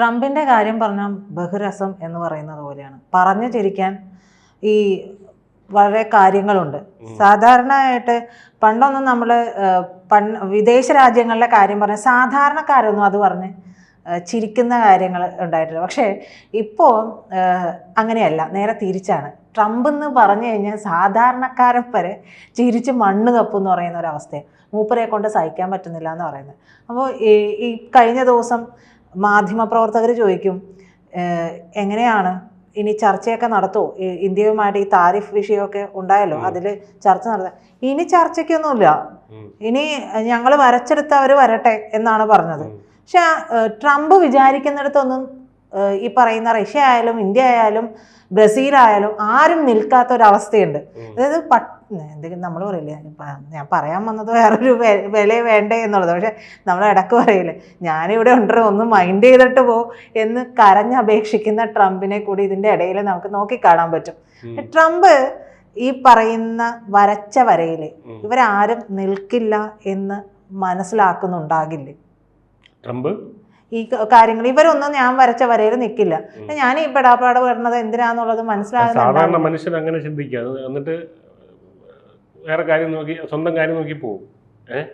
ട്രംപിന്റെ കാര്യം പറഞ്ഞാൽ ബഹുരസം എന്ന് പറയുന്നത് പോലെയാണ്. പറഞ്ഞു ചിരിക്കാൻ ഈ വളരെ കാര്യങ്ങളുണ്ട്. സാധാരണയായിട്ട് പണ്ടൊന്നും നമ്മൾ പണ്ട് വിദേശ രാജ്യങ്ങളിലെ കാര്യം പറഞ്ഞ സാധാരണക്കാരൊന്നും അത് പറഞ്ഞ് ചിരിക്കുന്ന കാര്യങ്ങൾ ഉണ്ടായിട്ടില്ല. പക്ഷേ ഇപ്പോൾ അങ്ങനെയല്ല. നേരെ തിരിച്ചാണ്. ട്രംപ് എന്ന് പറഞ്ഞു കഴിഞ്ഞാൽ സാധാരണക്കാരൻ വരെ ചിരിച്ച് മണ്ണ് കപ്പും എന്ന് പറയുന്ന ഒരു അവസ്ഥയാണ്. മൂപ്പരെ കൊണ്ട് സഹിക്കാൻ പറ്റുന്നില്ല എന്ന് പറയുന്നത്. അപ്പോൾ ഈ കഴിഞ്ഞ ദിവസം മാധ്യമപ്രവർത്തകർ ചോദിക്കും എങ്ങനെയാണ്? ഇനി ചർച്ചയൊക്കെ നടത്തുമോ ഇന്ത്യയുമായിട്ട് ഈ താരിഫ് വിഷയമൊക്കെ ഉണ്ടായല്ലോ അതിൽ ചർച്ച നടത്താൻ ഇനി ചർച്ചയ്ക്കൊന്നുമില്ല. ഇനി ഞങ്ങൾ വരച്ചെടുത്ത് അവർ വരട്ടെ എന്നാണ് പറഞ്ഞത്. പക്ഷെ ട്രംപ് വിചാരിക്കുന്നിടത്തൊന്നും ഈ പറയുന്ന റഷ്യ ആയാലും ഇന്ത്യ ആയാലും ബ്രസീൽ ആയാലും ആരും നിൽക്കാത്ത ഒരു അവസ്ഥയുണ്ട് അതായത് പട്ട് എന്തെങ്കിലും നമ്മൾ പറയില്ലേ ഞാൻ പറയാൻ വന്നത് വേറൊരു വില വേണ്ടേ എന്നുള്ളത്. പക്ഷെ നമ്മൾ ഇടയ്ക്ക് പറയില്ലേ ഞാനിവിടെ ഉണ്ടോ ഒന്ന് മൈൻഡ് ചെയ്തിട്ട് പോ എന്ന് കരഞ്ഞപേക്ഷിക്കുന്ന ട്രംപിനെ കൂടി ഇതിന്റെ ഇടയിൽ നമുക്ക് നോക്കിക്കാണാൻ പറ്റും. ട്രംപ് ഈ പറയുന്ന വരച്ച വരയിൽ. ഇവരാരും നിൽക്കില്ല എന്ന് മനസ്സിലാക്കുന്നുണ്ടാകില്ലേ? ട്രംപ്? ഈ കാര്യങ്ങൾ. ഇവരൊന്നും ഞാൻ വരച്ച വരയിൽ നിൽക്കില്ല ഞാൻ ഈ പെടാപ്പാട് വരുന്നത് എന്തിനാന്നുള്ളത് സാധാരണ മനസ്സിലാകുന്നുണ്ടാകില്ല മനുഷ്യൻ അങ്ങനെ ചിന്തിക്കുക. എന്നിട്ട് വേറെ കാര്യം നോക്കി സ്വന്തം കാര്യം നോക്കി പോകും. ഏഹ്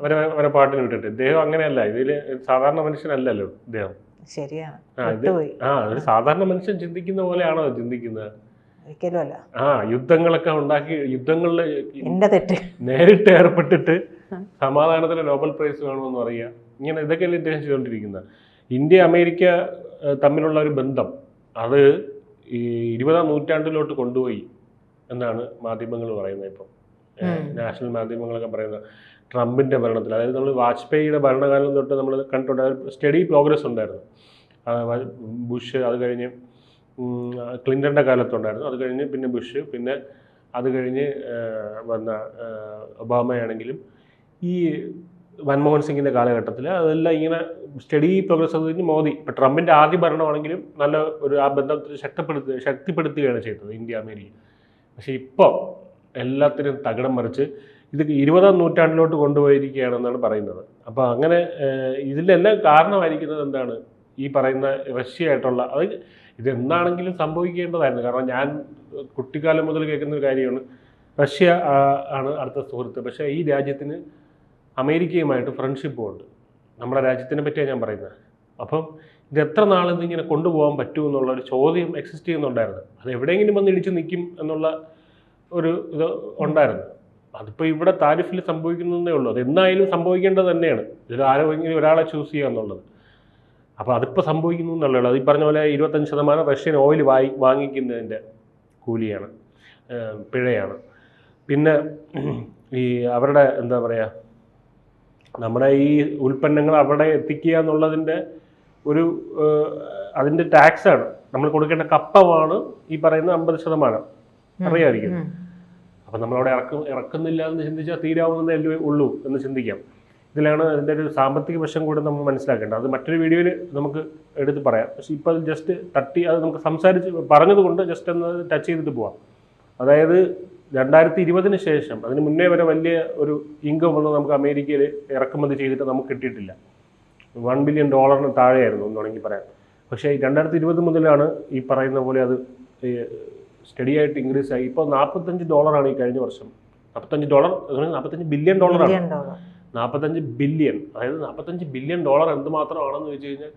അവരെ അവരെ പാട്ടിന് വിട്ടിട്ട്. ഇദ്ദേഹം അങ്ങനെയല്ല. ഇതിൽ സാധാരണ മനുഷ്യനല്ലല്ലോ ഇദ്ദേഹം. ശരിയാണ്. ആ, ഒരു സാധാരണ മനുഷ്യൻ ചിന്തിക്കുന്ന പോലെയാണോ ചിന്തിക്കുന്നത്? ആ യുദ്ധങ്ങളൊക്കെ ഉണ്ടാക്കി യുദ്ധങ്ങളിൽ നേരിട്ട് ഏർപ്പെട്ടിട്ട് സമാധാനത്തിന് നോബൽ പ്രൈസ് വേണമെന്ന് പറയുക. ഇങ്ങനെ ഇതൊക്കെയല്ലേ ഇദ്ദേഹം ചെയ്തുകൊണ്ടിരിക്കുന്നത്. ഇന്ത്യ അമേരിക്ക തമ്മിലുള്ള ഒരു ബന്ധം അത് ഈ ഇരുപതാം നൂറ്റാണ്ടിലോട്ട് കൊണ്ടുപോയി എന്നാണ് മാധ്യമങ്ങൾ പറയുന്നത് ഇപ്പം. നാഷണൽ മാധ്യമങ്ങളൊക്കെ പറയുന്നത് ട്രംപിന്റെ ഭരണത്തിൽ. അതായത് നമ്മൾ വാജ്പേയിയുടെ ഭരണകാലം തൊട്ട് നമ്മൾ കണ്ടിട്ടുണ്ട്. സ്റ്റഡി പ്രോഗ്രസ് ഉണ്ടായിരുന്നു. ബുഷ് അത് കഴിഞ്ഞ് ക്ലിന്റന്റെ കാലത്തുണ്ടായിരുന്നു അത് കഴിഞ്ഞ് പിന്നെ ബുഷ് പിന്നെ അത് കഴിഞ്ഞ് വന്ന ഒബാമയാണെങ്കിലും ഈ മൻമോഹൻ സിംഗിന്റെ കാലഘട്ടത്തിൽ അതെല്ലാം ഇങ്ങനെ സ്റ്റഡി പ്രോഗ്രസ് കഴിഞ്ഞ് മോദി ഇപ്പം ട്രംപിന്റെ ആദ്യ ഭരണമാണെങ്കിലും നല്ല ഒരു ആ ബന്ധത്തിൽ ശക്തിപ്പെടുത്തുക ശക്തിപ്പെടുത്തുകയാണ് ചെയ്തത് ഇന്ത്യ അമേരിക്ക. പക്ഷേ ഇപ്പോൾ എല്ലാത്തിനും തകിടം മറിച്ച് ഇത് ഇരുപതാം നൂറ്റാണ്ടിലോട്ട് കൊണ്ടുപോയിരിക്കുകയാണെന്നാണ് പറയുന്നത്. അപ്പോൾ അങ്ങനെ ഇതിലെല്ലാം കാരണമായിരിക്കുന്നത് എന്താണ്? ഈ പറയുന്ന റഷ്യയായിട്ടുള്ള അത് ഇതെന്താണെങ്കിലും സംഭവിക്കേണ്ടതായിരുന്നു. കാരണം ഞാൻ കുട്ടിക്കാലം മുതൽ കേൾക്കുന്ന ഒരു കാര്യമാണ്. റഷ്യ ആണ് അടുത്ത സുഹൃത്ത്. പക്ഷേ ഈ രാജ്യത്തിന് അമേരിക്കയുമായിട്ട് ഫ്രണ്ട്ഷിപ്പും ഉണ്ട്. നമ്മുടെ രാജ്യത്തിനെ പറ്റിയാണ് ഞാൻ പറയുന്നത്. അപ്പം ഇത് എത്ര നാളിന്ന് ഇങ്ങനെ കൊണ്ടുപോകാൻ പറ്റൂ എന്നുള്ള ഒരു ചോദ്യം എക്സിസ്റ്റ് ചെയ്യുന്നുണ്ടായിരുന്നു. അത് എവിടെയെങ്കിലും വന്ന് ഇടിച്ച് നിൽക്കും എന്നുള്ള ഒരു ഇത് ഉണ്ടായിരുന്നു. അതിപ്പോൾ ഇവിടെ താരിഫിൽ സംഭവിക്കുന്നതേ ഉള്ളൂ. അത് എന്നായാലും സംഭവിക്കേണ്ടത് തന്നെയാണ്. ഇതിൽ ആരെങ്കിലും ഒരാളെ ചൂസ് ചെയ്യുക എന്നുള്ളത്. അപ്പോൾ അതിപ്പോൾ സംഭവിക്കുന്നു എന്നുള്ളത് അത് ഈ പറഞ്ഞ പോലെ ഇരുപത്തഞ്ച് ശതമാനം റഷ്യൻ ഓയിൽ വാങ്ങി വാങ്ങിക്കുന്നതിന്റെ കൂലിയാണ് പിഴയാണ്. പിന്നെ ഈ അവരുടെ എന്താ പറയുക നമ്മുടെ ഈ ഉൽപ്പന്നങ്ങൾ അവിടെ എത്തിക്കുക എന്നുള്ളതിന്റെ ഒരു അതിന്റെ ടാക്സാണ്. നമ്മൾ കൊടുക്കേണ്ട കപ്പമാണ് ഈ പറയുന്ന അമ്പത് ശതമാനം. അറിയാമായിരിക്കും ഉം. അപ്പം നമ്മളവിടെ ഇറക്കും ഇറക്കുന്നില്ല എന്ന് ചിന്തിച്ചാൽ തീരാവുന്നതല്ലേ ഉള്ളൂ എന്ന് ചിന്തിക്കാം. ഇതിലാണ് അതിന്റെ ഒരു സാമ്പത്തിക വശം കൂടെ നമ്മൾ മനസ്സിലാക്കേണ്ടത്. അത് മറ്റൊരു വീഡിയോയിൽ നമുക്ക് എടുത്ത് പറയാം. പക്ഷേ ഇപ്പോൾ അത് ജസ്റ്റ് തട്ടി അത് നമുക്ക് സംസാരിച്ച് പറഞ്ഞതുകൊണ്ട് ജസ്റ്റ് ഒന്ന് ടച്ച് ചെയ്തിട്ട് പോവാം. അതായത് രണ്ടായിരത്തി ഇരുപതിന് ശേഷം അതിന് മുന്നേ വരെ വലിയ ഒരു ഇൻകം ഒന്നും നമുക്ക് അമേരിക്കയിൽ ഇറക്കുമതി ചെയ്തിട്ട് നമുക്ക് കിട്ടിയിട്ടില്ല. വൺ ബില്യൺ ഡോളറിന് താഴെയായിരുന്നു എന്ന് വേണമെങ്കിൽ പറയാം. പക്ഷേ രണ്ടായിരത്തി ഇരുപത് മുതലാണ് ഈ പറയുന്ന പോലെ അത് സ്റ്റഡി ആയിട്ട് ഇൻക്രീസ് ആയി. ഇപ്പോൾ നാൽപ്പത്തഞ്ച് ഡോളറാണ് ഈ കഴിഞ്ഞ വർഷം. നാൽപ്പത്തഞ്ച് ഡോളർ നാൽപ്പത്തഞ്ച് ബില്യൺ ഡോളറാണ് നാൽപ്പത്തഞ്ച് ബില്യൺ അതായത് നാൽപ്പത്തഞ്ച് ബില്യൺ ഡോളർ എന്തുമാത്രമാണെന്ന് വെച്ച് കഴിഞ്ഞാൽ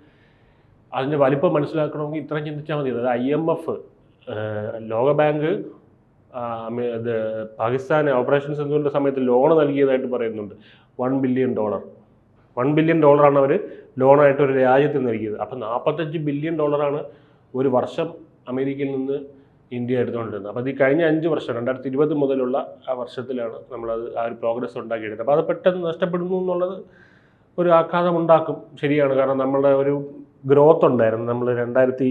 അതിന്റെ വലിപ്പം മനസ്സിലാക്കണമെങ്കിൽ ഇത്രയും ചിന്തിച്ചാൽ മതി. അതായത് ഐ എം എഫ് ലോകബാങ്ക് ഇത് പാകിസ്ഥാൻ ഓപ്പറേഷൻ സിന്ധുവിന്റെ സമയത്ത് ലോൺ നൽകിയതായിട്ട് പറയുന്നുണ്ട്. One billion dollar one billion ഡോളറാണ് അവർ ലോണായിട്ട് ഒരു രാജ്യത്തിന് നൽകിയത്. അപ്പം നാൽപ്പത്തഞ്ച് ബില്യൺ ഡോളറാണ് ഒരു വർഷം അമേരിക്കയിൽ നിന്ന് ഇന്ത്യ എടുത്തുകൊണ്ടിരുന്നത്. അപ്പോൾ ഈ കഴിഞ്ഞ അഞ്ച് വർഷം രണ്ടായിരത്തി ഇരുപത് മുതലുള്ള ആ വർഷത്തിലാണ് നമ്മളത് ആ ഒരു പ്രോഗ്രസ് ഉണ്ടാക്കിയെടുത്തത്. അപ്പോൾ അത് പെട്ടെന്ന് നഷ്ടപ്പെടുന്നു എന്നുള്ളത് ഒരു ആഘാതം ഉണ്ടാക്കും. ശരിയാണ്. കാരണം നമ്മളുടെ ഒരു ഗ്രോത്ത് ഉണ്ടായിരുന്നു. നമ്മൾ രണ്ടായിരത്തി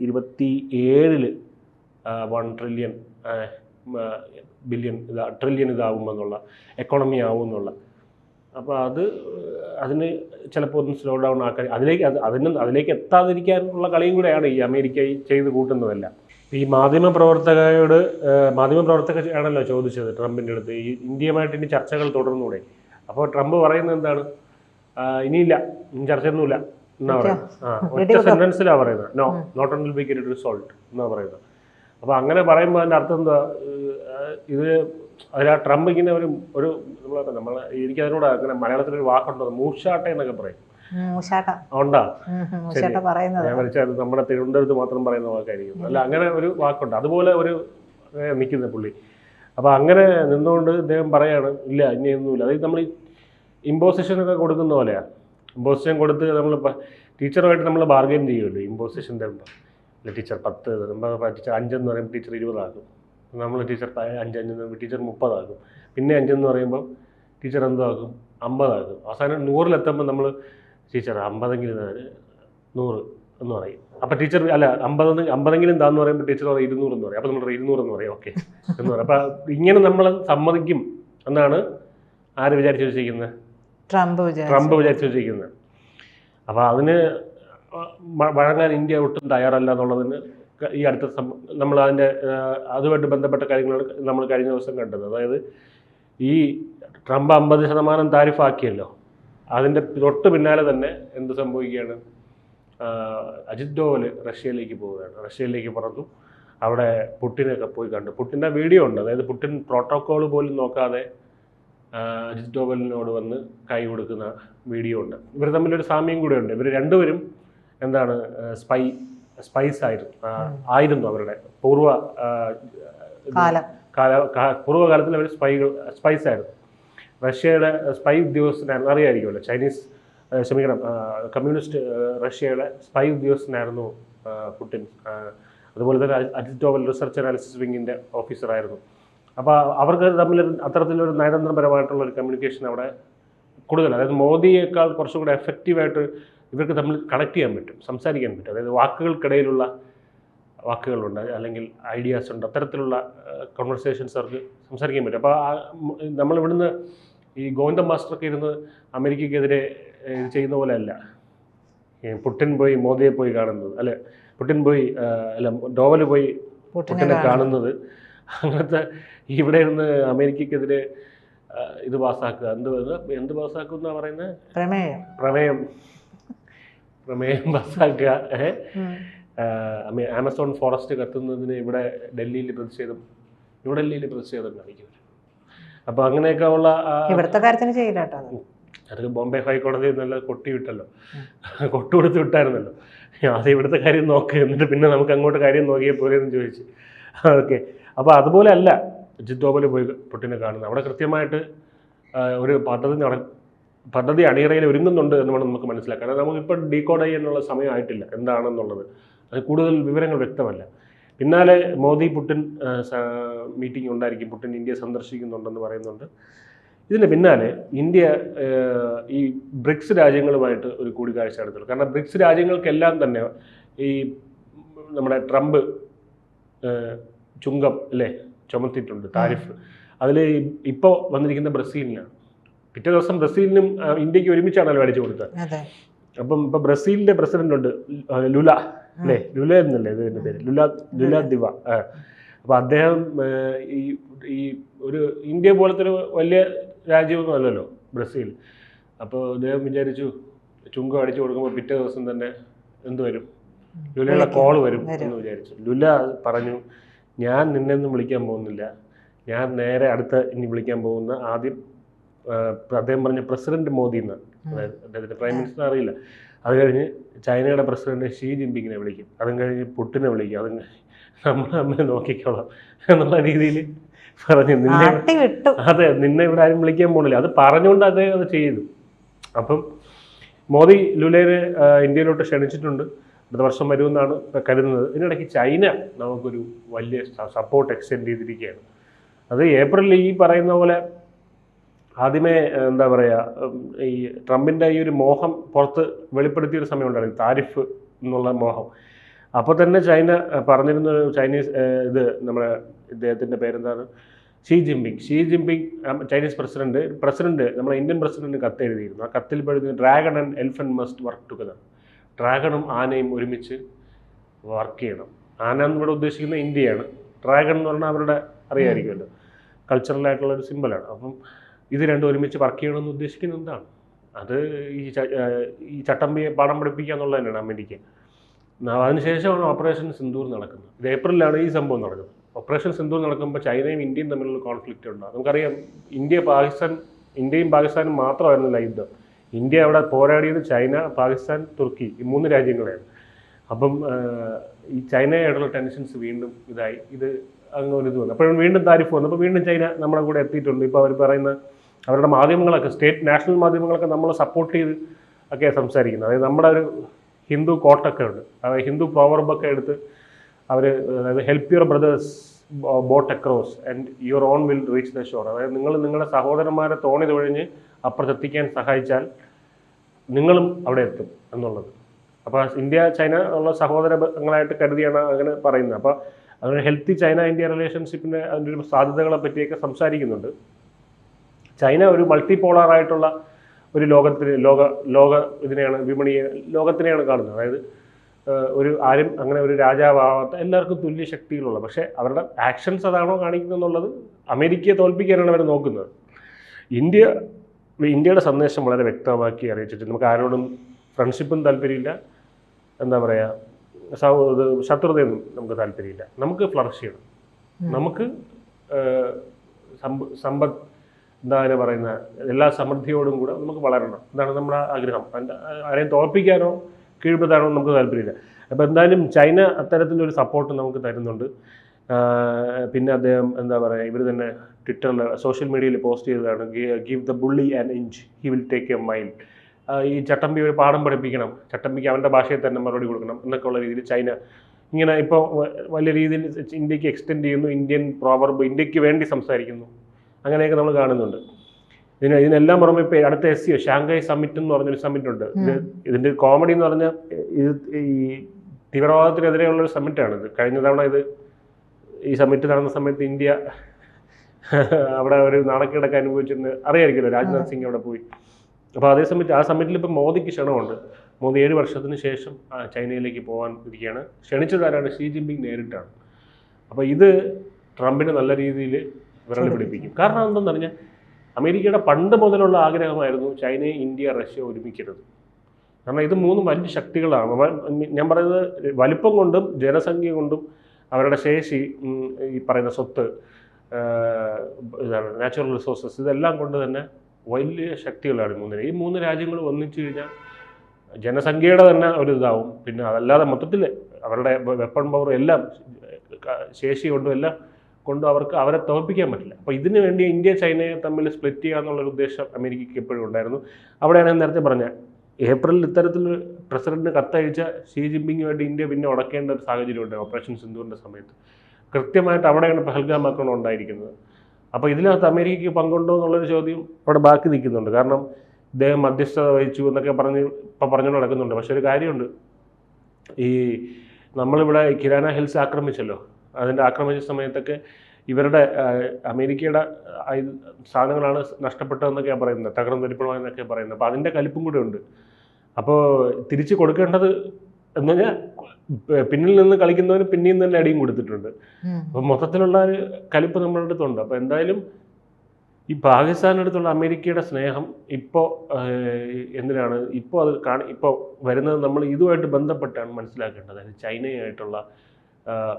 ഇരുപത്തി ഏഴിൽ വൺ ട്രില്യൺ ബില്യൺ ഇതാ ട്രില്യൺ ഇതാവുമെന്നുള്ള എക്കോണമി ആവുമെന്നുള്ള അപ്പോൾ അത് അതിന് ചിലപ്പോൾ ഒന്ന് സ്ലോ ഡൗൺ ആക്കാൻ അതിലേക്ക് അത് അതിന് അതിലേക്ക് എത്താതിരിക്കാനുള്ള കളിയും കൂടെയാണ് ഈ അമേരിക്ക ഈ ചെയ്ത് കൂട്ടുന്നതെല്ലാം. ഈ മാധ്യമ പ്രവർത്തകയോട് മാധ്യമ പ്രവർത്തകയാണല്ലോ ചോദിച്ചത് ട്രംപിന്റെ അടുത്ത്. ഈ ഇന്ത്യയുമായിട്ട് ഇനി ചർച്ചകൾ തുടർന്നൂടെ? അപ്പോൾ ട്രംപ് പറയുന്നത് എന്താണ്? ഇനിയില്ല ഇനി ചർച്ചയൊന്നുമില്ല എന്നാ പറയുന്നത്. ആ ഒറ്റ സെന്റൻസിലാണ് പറയുന്നത്. No not on will be get result എന്നാണ് പറയുന്നത്. അപ്പൊ അങ്ങനെ പറയുമ്പോൾ അതിന്റെ അർത്ഥം എന്താ? ഇത് അതിൽ ആ ട്രംപ് ഇങ്ങനെ ഒരു ഒരു നമ്മളെ നമ്മൾ എനിക്ക് അതിനോട് അങ്ങനെ മലയാളത്തിൽ ഒരു വാക്കുണ്ടോ മൂഷാട്ട എന്നൊക്കെ പറയും. ഉണ്ടാ ഞാൻ നമ്മുടെ തിരുവനന്തപുരത്ത് മാത്രം പറയുന്ന വാക്കായിരിക്കും. അല്ല അങ്ങനെ ഒരു വാക്കുണ്ട്. അതുപോലെ ഒരു നിൽക്കുന്ന പുള്ളി. അപ്പോൾ അങ്ങനെ നിന്നുകൊണ്ട് ഇദ്ദേഹം പറയാണ് ഇല്ല ഇനിയൊന്നുമില്ല അതായത് നമ്മൾ ഇമ്പോസിഷൻ ഒക്കെ കൊടുക്കുന്ന പോലെയാ. ഇമ്പോസിഷൻ കൊടുത്ത് നമ്മൾ ടീച്ചറുമായിട്ട് നമ്മൾ ബാർഗെയിൻ ചെയ്യുമല്ലോ ഇമ്പോസിഷൻ ഇല്ല ടീച്ചർ പത്ത് നമ്മൾ ടീച്ചർ അഞ്ചെന്ന് പറയുമ്പോൾ ടീച്ചർ ഇരുപതാക്കും നമ്മൾ ടീച്ചർ പ- അഞ്ച് അഞ്ചെന്ന് പറയുമ്പോൾ ടീച്ചർ മുപ്പതാക്കും പിന്നെ അഞ്ചെന്ന് പറയുമ്പോൾ ടീച്ചർ എന്താക്കും അമ്പതാക്കും അവസാനം നൂറിലെത്തുമ്പോൾ നമ്മൾ ടീച്ചർ അമ്പതെങ്കിലും നൂറ് എന്ന് പറയും. അപ്പോൾ ടീച്ചർ അല്ല അമ്പത് അമ്പതെങ്കിലും താന്ന് പറയുമ്പോൾ ടീച്ചർ പറയും ഇരുന്നൂറ് എന്ന് പറയും. അപ്പോൾ നമ്മൾ ഇരുന്നൂറ് എന്ന് പറയും. ഓക്കെ എന്ന് പറയും. അപ്പോൾ ഇങ്ങനെ നമ്മൾ സമ്മതിക്കും എന്നാണ് ആര് വിചാരിച്ചു വെച്ചിരിക്കുന്നത് ട്രംപ് വിചാരിച്ചു. ട്രംപ് വിചാരിച്ചു വെച്ചിരിക്കുന്നത് അപ്പോൾ അതിന് വഴങ്ങാൻ ഇന്ത്യ ഒട്ടും തയ്യാറല്ല എന്നുള്ളതിന് ഈ അടുത്ത നമ്മൾ അതിന്റെ അതുമായിട്ട് ബന്ധപ്പെട്ട കാര്യങ്ങളാണ് നമ്മൾ കഴിഞ്ഞ ദിവസം കണ്ടത്. അതായത് ഈ ട്രംപ് അമ്പത് ശതമാനം താരിഫാക്കിയല്ലോ. അതിന്റെ തൊട്ട് പിന്നാലെ തന്നെ എന്ത് സംഭവിക്കുകയാണ്? അജിത് ഡോവൽ റഷ്യയിലേക്ക് പോവുകയാണ്. റഷ്യയിലേക്ക് പറന്നു. അവിടെ പുട്ടിനൊക്കെ പോയി കണ്ടു. പുട്ടിന്റെ വീഡിയോ ഉണ്ട്. അതായത് പുട്ടിൻ പ്രോട്ടോക്കോൾ പോലും നോക്കാതെ അജിത് ഡോവലിനോട് വന്ന് കൈ കൊടുക്കുന്ന വീഡിയോ ഉണ്ട്. ഇവർ തമ്മിലൊരു സാമ്യം കൂടെ ഉണ്ട്. ഇവർ രണ്ടുപേരും എന്താണ് സ്പൈ സ്പൈസ് ആയിരുന്നു ആയിരുന്നു അവരുടെ പൂർവ പൂർവകാലത്തിൽ അവർ സ്പൈകൾ സ്പൈസ് ആയിരുന്നു. റഷ്യയുടെ സ്പൈ ഉദ്യോഗസ്ഥനായിരുന്നു അറിയായിരിക്കുമല്ലോ ചൈനീസ് ക്ഷമിക്കണം കമ്മ്യൂണിസ്റ്റ് റഷ്യയുടെ സ്പൈ ഉദ്യോഗസ്ഥനായിരുന്നു പുടിൻ അതുപോലെ തന്നെ അജി- അജിത് ഡോവൽ റിസർച്ച് അനാലിസിസ് വിങ്ങിന്റെ ഓഫീസറായിരുന്നു അപ്പോൾ അവർക്ക് തമ്മിൽ അത്തരത്തിലൊരു നയതന്ത്രപരമായിട്ടുള്ള ഒരു കമ്മ്യൂണിക്കേഷൻ അവിടെ കൂടുതൽ അതായത് മോദിയേക്കാൾ കുറച്ചും കൂടെ എഫക്റ്റീവായിട്ട് ഇവർക്ക് തമ്മിൽ കണക്ട് ചെയ്യാൻ പറ്റും സംസാരിക്കാൻ പറ്റും. അതായത് വാക്കുകൾക്കിടയിലുള്ള വാക്കുകളുണ്ട് അല്ലെങ്കിൽ ഐഡിയാസ് ഉണ്ട് അത്തരത്തിലുള്ള കോൺവെർസേഷൻസ് അവർക്ക് സംസാരിക്കാൻ പറ്റും. അപ്പോൾ നമ്മൾ ഇവിടുന്ന് ഈ ഗോവിന്ദ മാസ്റ്ററൊക്കെ ഇരുന്ന് അമേരിക്കക്കെതിരെ ചെയ്യുന്ന പോലെ അല്ല. പുട്ടിൻ പോയി മോദിയെ പോയി കാണുന്നത് അല്ലെ? പുട്ടിൻ പോയി അല്ല ഡോവൽ പോയി പുട്ടിനെ കാണുന്നത്. അങ്ങനത്തെ ഇവിടെ ഇരുന്ന് അമേരിക്കക്കെതിരെ ഇത് പാസ്സാക്കുക എന്ത് എന്ത് പാസ്സാക്കും എന്നാ പറയുന്നത്? പ്രമേയം. പ്രമേയം. പ്രമേയം പാസ്സാക്കുക. ആമസോൺ ഫോറസ്റ്റ് കത്തുന്നതിന് ഇവിടെ ഡൽഹിയിൽ പ്രതിഷേധം ന്യൂഡൽഹിയിൽ പ്രതിഷേധം കാണിക്കുന്നത് അപ്പോൾ അങ്ങനെയൊക്കെ ഉള്ള ആ, ഇവിടുത്തെ കാര്യത്തിന് ചെയ്യില്ല കേട്ടോ അത്. ബോംബെ ഹൈക്കോടതി നല്ല കൊട്ടി വിട്ടല്ലോ. കൊട്ടു കൊടുത്ത് വിട്ടായിരുന്നല്ലോ. അത് ഇവിടുത്തെ കാര്യം നോക്ക് എന്നിട്ട് പിന്നെ നമുക്ക് അങ്ങോട്ട് കാര്യം നോക്കിയാൽ പോലെ എന്ന് ചോദിച്ചു. ഓക്കെ. അപ്പോൾ അതുപോലെ അല്ല ജിദ്ദോബൽ പോയി പുട്ടിനെ കാണുന്നത്. അവിടെ കൃത്യമായിട്ട് ഒരു പദ്ധതി നട പദ്ധതി അണിയറയിൽ ഒരുങ്ങുന്നുണ്ട് എന്ന് വേണം നമുക്ക് മനസ്സിലാക്കാം നമുക്ക് നമുക്കിപ്പോൾ ഡീകോഡ് ചെയ്യാനുള്ള സമയമായിട്ടില്ല എന്താണെന്നുള്ളത്. അത് കൂടുതൽ വിവരങ്ങൾ വ്യക്തമല്ല. പിന്നാലെ മോദി പുട്ടിൻ മീറ്റിംഗ് ഉണ്ടായിരിക്കും. പുട്ടിൻ ഇന്ത്യ സന്ദർശിക്കുന്നുണ്ടെന്ന് പറയുന്നുണ്ട്. ഇതിന് പിന്നാലെ ഇന്ത്യ ഈ ബ്രിക്സ് രാജ്യങ്ങളുമായിട്ട് ഒരു കൂടിക്കാഴ്ച നടത്തുള്ളൂ കാരണം ബ്രിക്സ് രാജ്യങ്ങൾക്കെല്ലാം തന്നെ ഈ നമ്മുടെ ട്രംപ് ചുങ്കം അല്ലേ? ചുമത്തിയിട്ടുണ്ട്. താരിഫ്. അതിൽ ഇപ്പോൾ വന്നിരിക്കുന്ന ബ്രസീലിനാണ് പിറ്റേ ദിവസം ബ്രസീലിനും ഇന്ത്യയ്ക്ക് ഒരുമിച്ചാണല്ലോ അടിച്ചു കൊടുത്തത്. അപ്പം ഇപ്പൊ ബ്രസീലിന്റെ പ്രസിഡന്റ് ഉണ്ട് ലുല അല്ലേ? ലുല എന്നല്ലേ ഇതിന്റെ പേര്? ലുല ലുല ദിവ. അപ്പൊ അദ്ദേഹം ഈ ഈ ഒരു ഇന്ത്യ പോലത്തെ ഒരു വലിയ രാജ്യമൊന്നും അല്ലല്ലോ ബ്രസീൽ. അപ്പോൾ അദ്ദേഹം വിചാരിച്ചു ചുങ്കം അടിച്ചു കൊടുക്കുമ്പോൾ പിറ്റേ ദിവസം തന്നെ എന്ത് വരും? ലുലയുടെ കോൾ വരും എന്ന് വിചാരിച്ചു. ലുല പറഞ്ഞു ഞാൻ നിന്നെ ഒന്നും വിളിക്കാൻ പോകുന്നില്ല. ഞാൻ നേരെ അടുത്ത ഇനി വിളിക്കാൻ പോകുന്ന ആദ്യം അദ്ദേഹം പറഞ്ഞ പ്രസിഡന്റ് മോദി എന്ന് അതായത് അദ്ദേഹത്തിന്റെ പ്രൈം മിനിസ്റ്റർ അറിയില്ല. അത് കഴിഞ്ഞ് ചൈനയുടെ പ്രസിഡന്റ് ഷീ ജിൻപിങ്ങിനെ വിളിക്കും. അതും കഴിഞ്ഞ് പുട്ടിനെ വിളിക്കും. അതും നമ്മൾ തമ്മിൽ നോക്കിക്കോളാം എന്നുള്ള രീതിയിൽ പറഞ്ഞു നിന്നെ അതെ നിന്നെ ഇവിടെ ആരും വിളിക്കാൻ പോണില്ല. അത് പറഞ്ഞുകൊണ്ട് അദ്ദേഹം അത് ചെയ്തു. അപ്പം മോദി ലുലേനെ ഇന്ത്യയിലോട്ട് ക്ഷണിച്ചിട്ടുണ്ട്. അടുത്ത വർഷം വരുമെന്നാണ് കരുതുന്നത്. ഇതിനിടയ്ക്ക് ചൈന നമുക്കൊരു വലിയ സപ്പോർട്ട് എക്സ്റ്റെൻഡ് ചെയ്തിരിക്കുകയാണ്. അത് ഏപ്രിലിൽ ഈ പറയുന്ന പോലെ ആദ്യമേ എന്താ പറയുക ഈ ട്രംപിന്റെ ഈ ഒരു മോഹം പുറത്ത് വെളിപ്പെടുത്തിയ ഒരു സമയം ഉണ്ടായിരുന്നു താരിഫ് എന്നുള്ള മോഹം. അപ്പോൾ തന്നെ ചൈന പറഞ്ഞിരുന്ന ഒരു ചൈനീസ് ഇത് നമ്മുടെ ഇദ്ദേഹത്തിന്റെ പേരെന്താണ്? Xi Jinping. Xi Jinping Chinese president president നമ്മുടെ ഇന്ത്യൻ പ്രസിഡന്റ് കത്ത് എഴുതിയിരുന്നു. ആ കത്തിൽ പെടുന്ന dragon and elephant must work together. ഡ്രാഗണും ആനയും ഒരുമിച്ച് വർക്ക് ചെയ്യണം. ആന എന്ന് ഇവിടെ ഉദ്ദേശിക്കുന്ന ഇന്ത്യയാണ്. ഡ്രാഗൺ എന്ന് പറഞ്ഞാൽ അവരുടെ അറിയാമായിരിക്കുമല്ലോ കൾച്ചറലായിട്ടുള്ള ഒരു സിമ്പിളാണ് അപ്പം ഇത് രണ്ടും ഒരുമിച്ച് വർക്ക് ചെയ്യണമെന്ന് ഉദ്ദേശിക്കുന്നത് എന്താണ്? അത് ഈ ഈ ചട്ടമ്പിയെ പാഠം പഠിപ്പിക്കുക എന്നുള്ളത് തന്നെയാണ് അമേരിക്ക അതിനുശേഷമാണ് ഓപ്പറേഷൻ സിന്ദൂർ നടക്കുന്നത്. ഇത് ഏപ്രിലാണ് ഈ സംഭവം നടക്കുന്നത്. ഓപ്പറേഷൻ സിന്ദൂർ നടക്കുമ്പോൾ ചൈനയും ഇന്ത്യയും തമ്മിലുള്ള കോൺഫ്ലിക്റ്റ് ഉണ്ട്? നമുക്കറിയാം ഇന്ത്യ പാകിസ്ഥാൻ ഇന്ത്യയും പാകിസ്ഥാനും മാത്രമായിരുന്നില്ല യുദ്ധം ഇന്ത്യ അവിടെ പോരാടിയത് ചൈന പാകിസ്ഥാൻ തുർക്കി ഈ മൂന്ന് രാജ്യങ്ങളെയാണ്. അപ്പം ഈ ചൈനയായിട്ടുള്ള ടെൻഷൻസ് വീണ്ടും ഇതായി. ഇത് അങ്ങനെ ഒരു ഇത് വന്നു. അപ്പോഴും വീണ്ടും താരിഫ് വന്നു. അപ്പോൾ വീണ്ടും ചൈന നമ്മുടെ കൂടെ എത്തിയിട്ടുണ്ട്. ഇപ്പോൾ അവർ പറയുന്ന അവരുടെ മാധ്യമങ്ങളൊക്കെ സ്റ്റേറ്റ് നാഷണൽ മാധ്യമങ്ങളൊക്കെ നമ്മൾ സപ്പോർട്ട് ചെയ്ത് ഒക്കെ സംസാരിക്കുന്നത്. അതായത് നമ്മുടെ ഒരു ഹിന്ദു കോട്ടൊക്കെ ഉണ്ട്. അതായത് ഹിന്ദു പ്രോവർബൊക്കെ എടുത്ത് അവർ അതായത് help your brother's boat across and your own will reach the shore അതായത് നിങ്ങൾ നിങ്ങളുടെ സഹോദരന്മാരെ തോണി തൊഴിഞ്ഞ് അപ്പുറത്തെത്തിക്കാൻ സഹായിച്ചാൽ നിങ്ങളും അവിടെ എത്തും എന്നുള്ളത്. അപ്പോൾ ഇന്ത്യ ചൈന ഉള്ള സഹോദരങ്ങളായിട്ട് കരുതിയാണ് അങ്ങനെ പറയുന്നത്. അപ്പോൾ അങ്ങനെ ഹെൽത്തി ചൈന ഇന്ത്യ റിലേഷൻഷിപ്പിന്റെ അതിന്റെ സാധ്യതകളെ പറ്റിയൊക്കെ സംസാരിക്കുന്നുണ്ട്. ചൈന ഒരു മൾട്ടി ആയിട്ടുള്ള ഒരു ലോകത്തിന് ലോക ലോക ഇതിനെയാണ് വിപണിയെ ലോകത്തിനെയാണ് കാണുന്നത്. അതായത് ഒരു ആരും അങ്ങനെ ഒരു രാജാവാവാത്ത എല്ലാവർക്കും തുല്യ ശക്തികളുള്ള പക്ഷേ അവരുടെ ആക്ഷൻസ് അതാണോ കാണിക്കുന്നത് എന്നുള്ളത് അമേരിക്കയെ തോൽപ്പിക്കാനാണ് അവർ നോക്കുന്നത്. ഇന്ത്യ ഇന്ത്യയുടെ സന്ദേശം വളരെ വ്യക്തമാക്കി അറിയിച്ചിട്ട് നമുക്ക് ആരോടും ഫ്രണ്ട്ഷിപ്പും താല്പര്യമില്ല. എന്താ പറയുക സൗ ഇത് ശത്രുതയൊന്നും നമുക്ക് താല്പര്യമില്ല. നമുക്ക് ഫ്ലറിഷ് ചെയ്യണം. നമുക്ക് ഏഹ്, സമ്പ പറയുന്നത് എന്താ അതിന് പറയുന്ന? എല്ലാ സമൃദ്ധിയോടും കൂടെ നമുക്ക് വളരണം. അതാണ് നമ്മുടെ ആഗ്രഹം. ആരെയും തോൽപ്പിക്കാനോ കീഴ്പ്പെടുത്താനോ നമുക്ക് താല്പര്യമില്ല. അപ്പോൾ എന്തായാലും ചൈന അത്തരത്തിലൊരു സപ്പോർട്ട് നമുക്ക് തരുന്നുണ്ട്. പിന്നെ അദ്ദേഹം എന്താ പറയുക ഇവർ തന്നെ ട്വിറ്ററിൽ സോഷ്യൽ മീഡിയയിൽ പോസ്റ്റ് ചെയ്തതാണ് give the bully and inch he will take a mile. ഈ ചട്ടമ്പി ഒരു പാഠം പഠിപ്പിക്കണം. ചട്ടമ്പിക്ക് അവന്റെ ഭാഷയിൽ തന്നെ മറുപടി കൊടുക്കണം എന്നൊക്കെയുള്ള രീതിയിൽ ചൈന ഇങ്ങനെ ഇപ്പോൾ വലിയ രീതിയിൽ ഇന്ത്യയ്ക്ക് എക്സ്റ്റെൻഡ് ചെയ്യുന്നു ഇന്ത്യൻ പ്രോവർബ് ഇന്ത്യയ്ക്ക് വേണ്ടി സംസാരിക്കുന്നു. അങ്ങനെയൊക്കെ നമ്മൾ കാണുന്നുണ്ട്. ഇതിന് ഇതിനെല്ലാം പുറമെ ഇപ്പോൾ അടുത്ത എസ് സിഒ ഷാങ്കായ് സമ്മിറ്റ് എന്ന് പറഞ്ഞൊരു സമ്മിറ്റ് ഉണ്ട്. ഇത് ഇതിന്റെ കോമഡി എന്ന് പറഞ്ഞാൽ ഇത് ഈ തീവ്രവാദത്തിനെതിരെയുള്ള ഒരു സമ്മിറ്റാണ് ഇത്. കഴിഞ്ഞ തവണ ഇത് ഈ സമ്മിറ്റ് നടന്ന സമയത്ത് ഇന്ത്യ അവിടെ ഒരു നാണക്കേടൊക്കെ അനുഭവിച്ചിരുന്നു അറിയായിരിക്കുമല്ലോ. രാജ്നാഥ് സിംഗ് അവിടെ പോയി. അപ്പോൾ അതേ സമയത്ത് ആ സമ്മിറ്റിൽ ഇപ്പോൾ മോദിക്ക് ക്ഷണമുണ്ട്. മോദി ഏഴ് വർഷത്തിന് ശേഷം ചൈനയിലേക്ക് പോകാൻ ഇരിക്കുകയാണ്. ക്ഷണിച്ചതാരാണ് ഷീ ജിൻപിങ് നേരിട്ടാണ്. അപ്പോൾ ഇത് ട്രംപിന് നല്ല രീതിയിൽ വിരൽ പിടിപ്പിക്കും കാരണം എന്തെന്ന് പറഞ്ഞാൽ അമേരിക്കയുടെ പണ്ട് മുതലുള്ള ആഗ്രഹമായിരുന്നു ചൈനയെ ഇന്ത്യ റഷ്യ ഒരുമിക്കരുത് കാരണം ഇത് മൂന്നും വലിയ ശക്തികളാണ്. ഞാൻ പറയുന്നത് വലിപ്പം കൊണ്ടും ജനസംഖ്യ കൊണ്ടും അവരുടെ ശേഷി ഈ പറയുന്ന സ്വത്ത് ഇതാണ് നാച്ചുറൽ റിസോഴ്സസ് ഇതെല്ലാം കൊണ്ട് തന്നെ വലിയ ശക്തികളാണ് മൂന്നിന്. ഈ മൂന്ന് രാജ്യങ്ങൾ ഒന്നിച്ചു കഴിഞ്ഞാൽ ജനസംഖ്യയുടെ തന്നെ ഒരു ഇതാവും. പിന്നെ അതല്ലാതെ മൊത്തത്തിൽ അവരുടെ വെപ്പൺ പവർ എല്ലാം ശേഷി കൊണ്ടും എല്ലാം കൊണ്ടും അവർക്ക് അവരെ തോൽപ്പിക്കാൻ പറ്റില്ല. അപ്പോൾ ഇതിനു വേണ്ടി ഇന്ത്യ ചൈനയെ തമ്മിൽ സ്പ്ലിറ്റ് ചെയ്യുക എന്നുള്ളൊരു ഉദ്ദേശം അമേരിക്കയ്ക്ക് എപ്പോഴും ഉണ്ടായിരുന്നു. അവിടെയാണ് ഞാൻ നേരത്തെ പറഞ്ഞ ഏപ്രിലിൽ ഇത്തരത്തിൽ പ്രസിഡന്റിന് കത്തയച്ച ഷീ ജിൻപിങ്ങുമായിട്ട് ഇന്ത്യ പിന്നെ ഉടക്കേണ്ട ഒരു സാഹചര്യം ഉണ്ട് ഓപ്പറേഷൻ സിന്ധുവിന്റെ സമയത്ത്. കൃത്യമായിട്ട് അവിടെയാണ് പഹൽഗാം ആക്രമണം ഉണ്ടായിരിക്കുന്നത്. അപ്പോൾ ഇതിനകത്ത് അമേരിക്കയ്ക്ക് പങ്കുണ്ടോ എന്നുള്ളൊരു ചോദ്യം അവിടെ ബാക്കി നിൽക്കുന്നുണ്ട്. കാരണം ഇദ്ദേഹം മധ്യസ്ഥത വഹിച്ചു എന്നൊക്കെ പറഞ്ഞ് ഇപ്പം പറഞ്ഞു നടക്കുന്നുണ്ട്. പക്ഷെ ഒരു കാര്യമുണ്ട്. ഈ നമ്മളിവിടെ കിരാന ഹിൽസ് ആക്രമിച്ചല്ലോ. അതിന്റെ ആക്രമിച്ച സമയത്തൊക്കെ ഇവരുടെ അമേരിക്കയുടെ സാധനങ്ങളാണ് നഷ്ടപ്പെട്ടതെന്നൊക്കെയാണ് പറയുന്നത് തകർന്നു തരിപ്പണമായെന്നൊക്കെ പറയുന്നത്. അപ്പോൾ അതിന്റെ കലിപ്പും കൂടെ ഉണ്ട്. അപ്പോൾ തിരിച്ച് കൊടുക്കേണ്ടത് എന്ന് പറഞ്ഞാൽ പിന്നിൽ നിന്ന് കളിക്കുന്നവന് പിന്നെയും തന്നെ അടിയും കൊടുത്തിട്ടുണ്ട്. അപ്പൊ അപ്പോൾ മൊത്തത്തിലുള്ള ഒരു കലിപ്പ് നമ്മുടെ അടുത്തുണ്ട്. അപ്പോൾ എന്തായാലും ഈ പാകിസ്ഥാന്റെ അടുത്തുള്ള അമേരിക്കയുടെ സ്നേഹം ഇപ്പോൾ എന്തിനാണ്? ഇപ്പോൾ അത് കാണി ഇപ്പോൾ വരുന്നത് നമ്മൾ ഇതുമായിട്ട് ബന്ധപ്പെട്ടാണ് മനസ്സിലാക്കേണ്ടത്. അതായത് ചൈനയായിട്ടുള്ള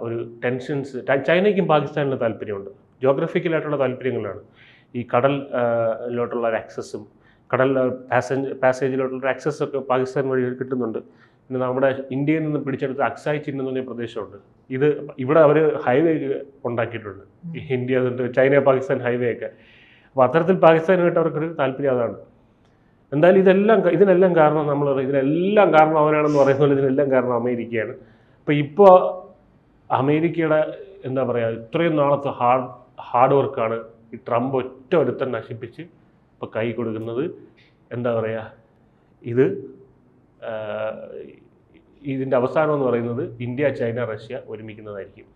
ഒരു ടെൻഷൻസ് ചൈനയ്ക്കും പാകിസ്ഥാനിലും താല്പര്യമുണ്ട്. ജോഗ്രഫിക്കലായിട്ടുള്ള താല്പര്യങ്ങളാണ്. ഈ കടൽ ലോട്ടുള്ള ഒരു ആക്സസ്സും കടൽ പാസഞ്ച് പാസേജിലോട്ടുള്ള ഒരു ആക്സസ് ഒക്കെ പാകിസ്ഥാൻ വഴി കിട്ടുന്നുണ്ട്. പിന്നെ നമ്മുടെ ഇന്ത്യയിൽ നിന്ന് പിടിച്ചെടുത്ത അക്സായ് ചിഹ്നം എന്ന് പറഞ്ഞ പ്രദേശമുണ്ട്. ഇത് ഇവിടെ അവർ ഹൈവേ ഉണ്ടാക്കിയിട്ടുണ്ട്. ഇന്ത്യ ചൈന പാകിസ്ഥാൻ ഹൈവേ ഒക്കെ. അപ്പോൾ അത്തരത്തിൽ പാകിസ്ഥാനുമായിട്ട് അവർക്കൊരു താല്പര്യം അതാണ്. എന്തായാലും ഇതെല്ലാം ഇതിനെല്ലാം കാരണം നമ്മൾ ഇതിനെല്ലാം കാരണം അവനാണെന്ന് പറയുന്നത് ഇതിനെല്ലാം കാരണം അമേരിക്കയാണ്. അപ്പോൾ ഇപ്പോൾ അമേരിക്കയുടെ എന്താ പറയുക ഇത്രയും നാളത്തെ ഹാർഡ് ഹാർഡ് വർക്കാണ് ഈ ട്രംപ് ഒറ്റ ഒരുത്തൻ നശിപ്പിച്ച് ഇപ്പോൾ കൈ കൊടുക്കുന്നത്. എന്താ പറയുക ഇത് ഇതിന്റെ അവസാനം എന്ന് പറയുന്നത് ഇന്ത്യ ചൈന റഷ്യ ഒരുമിക്കുന്നതായിരിക്കും.